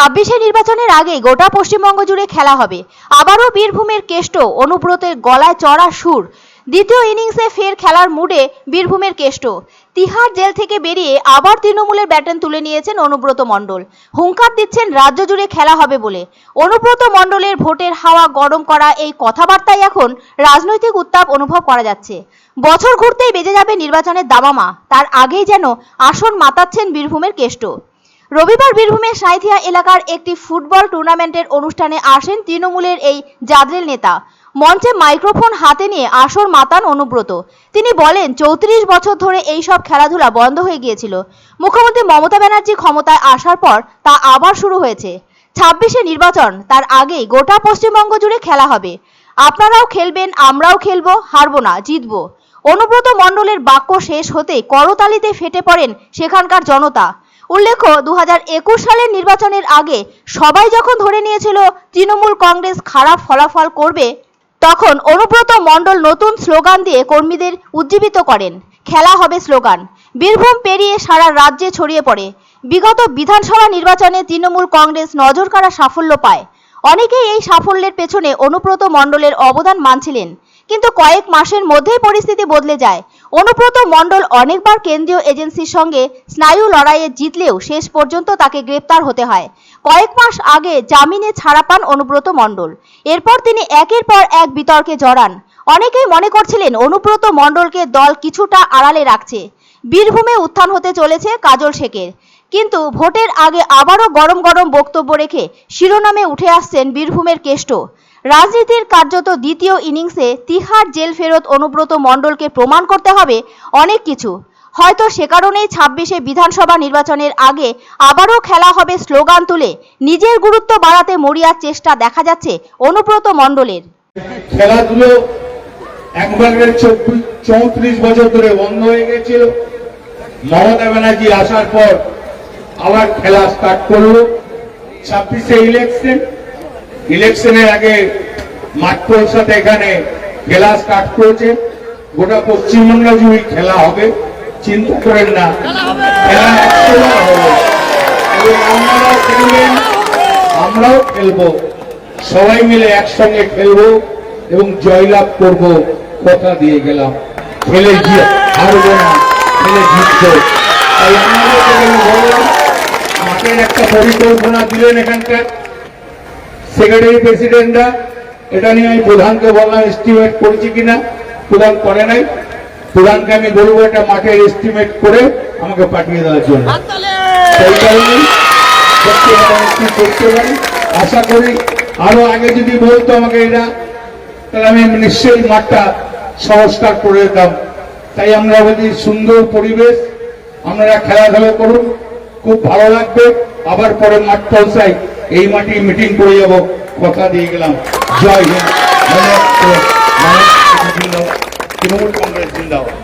ছাব্বিশে নির্বাচনের আগে গোটা পশ্চিমবঙ্গ জুড়ে খেলা হবে। আবারও বীরভূমের কেষ্ট অনুব্রতের গলায় চড়া সুর। দ্বিতীয় ইনিংসে ফের খেলার মুডে বীরভূমের কেষ্ট। তিহার জেল থেকে বেরিয়ে আবার তৃণমূলের ব্যাটন তুলে নিয়েছেন অনুব্রত মণ্ডল। হুঙ্কার দিচ্ছেন, রাজ্য জুড়ে খেলা হবে বলে। অনুব্রত মণ্ডলের ভোটের হাওয়া গরম করা এই কথাবার্তায় এখন রাজনৈতিক উত্তাপ অনুভব করা যাচ্ছে। বছর ঘুরতেই বেজে যাবে নির্বাচনের দামামা তার আগেই যেন আসন মাতাচ্ছেন বীরভূমের কেষ্ট। রবিবার বীরভূমের সাঁইথিয়া এলাকার একটি ফুটবল টুর্নামেন্টের অনুষ্ঠানে আসেন তৃণমূলের এই জাদরেল নেতা। মঞ্চে মাইক্রোফোন হাতে নিয়ে আসর মাতান অনুব্রত। তিনি বলেন, চৌত্রিশ বছর ধরে এই সব খেলাধুলা বন্ধ হয়ে গিয়েছিল। মুখ্যমন্ত্রী মমতা ব্যানার্জি ক্ষমতায় আসার পর তা আবার শুরু হয়েছে। ছাব্বিশে নির্বাচন, তার আগেই গোটা পশ্চিমবঙ্গ জুড়ে খেলা হবে। আপনারাও খেলবেন, আমরাও খেলব, হারবো না, জিতবো। অনুব্রত মণ্ডলের বাক্য শেষ হতে করতালিতে ফেটে পড়েন সেখানকার জনতা। উল্লেখ্য দু হাজার একুশ সালের নির্বাচনের আগে সবাই যখন ধরে নিয়েছিল তৃণমূল কংগ্রেস খারাপ ফলাফল করবে, তখন অনুব্রত মণ্ডল নতুন স্লোগান দিয়ে কর্মীদের উজ্জীবিত করেন। খেলা হবে স্লোগান। বীরভূম পেরিয়ে সারা রাজ্যে ছড়িয়ে পড়ে। বিগত বিধানসভা নির্বাচনে তৃণমূল কংগ্রেস নজর কাড়া সাফল্য পায়। অনেকেই এই সাফল্যের পেছনে অনুব্রত মণ্ডলের অবদান মানছিলেন। কিন্তু কয়েক মাসের মধ্যেই পরিস্থিতি বদলে যায়। অনুব্রত মণ্ডল অনেকবার কেন্দ্রীয় এজেন্সির সঙ্গে স্নায়ু লড়াইয়ে জিতলেও শেষ পর্যন্ত তাকে গ্রেপ্তার হতে হয়। কয়েক মাস আগে জামিনে ছাড়া পান অনুব্রত মণ্ডল। এরপর তিনি একের পর এক বিতর্কে জড়ান। অনেকেই মনে করছিলেন অনুব্রত মণ্ডলকে দল কিছুটা আড়ালে রাখছে। বীরভূমে উত্থান হতে চলেছে কাজল শেখের। কিন্তু ভোটের আগে আবারও গরম গরম বক্তব্য রেখে শিরোনামে উঠে আসছেন বীরভূমের কেষ্ট। রাজনীতির কার্যত দ্বিতীয় ইনিংসে তিহার জেল ফেরত অনুব্রত মণ্ডলকে প্রমাণ করতে হবে অনেক কিছু। হয়তো সে কারণেই ছাব্বিশে বিধানসভা নির্বাচনের আগে আবারও খেলা হবে স্লোগান তুলে। নিজের গুরুত্ব বাড়াতে মরিয়ার চেষ্টা দেখা যাচ্ছে অনুব্রত মণ্ডলের। খেলাধুলো চৌত্রিশ বছর ধরে বন্ধ হয়ে গেছিল। মমতা ব্যানার্জি আসার পর আবার খেলা স্টার্ট করল। ছাব্বিশে ইলেকশন ইলেকশনের আগে মাঠপোর সাথে এখানে খেলা স্টার্ট করেছে গোটা পশ্চিমবঙ্গ জুড়ে খেলা হবে চিন্তা করেন না। খেলা আপনারাও খেলবেন আমরাও খেলব সবাই মিলে একসঙ্গে খেলব এবং জয়লাভ করব। কথা দিয়ে গেলাম। খেলে জি- হারবো না। খেলে জিতবো। তাই বললাম মাঠের একটা পরিকল্পনা দিলেন এখানকার সেক্রেটারি প্রেসিডেন্টরা এটা নিয়ে আমি প্রধানকে বললাম এস্টিমেট করেছি কিনা? প্রধান করে নাই। প্রধানকে আমি বলব এটা মাঠের এস্টিমেট করে আমাকে পাঠিয়ে দেওয়ার জন্য। সেই কারণে করতে পারি, কি করতে পারি। আশা করি আরও আগে যদি বলতো আমাকে এটা তাহলে আমি নিশ্চয়ই মাঠটা সংস্কার করে দিতাম। তাই আমরা বলি সুন্দর পরিবেশ আপনারা খেলাধুলা করুন খুব ভালো লাগবে। আবার পরে মাঠ পৌঁছাই। এই মাটি মিটিং করে যাব। কথা দিয়ে গেলাম। জয় হিন্দ। তৃণমূল কংগ্রেস জিন্দাবাদ।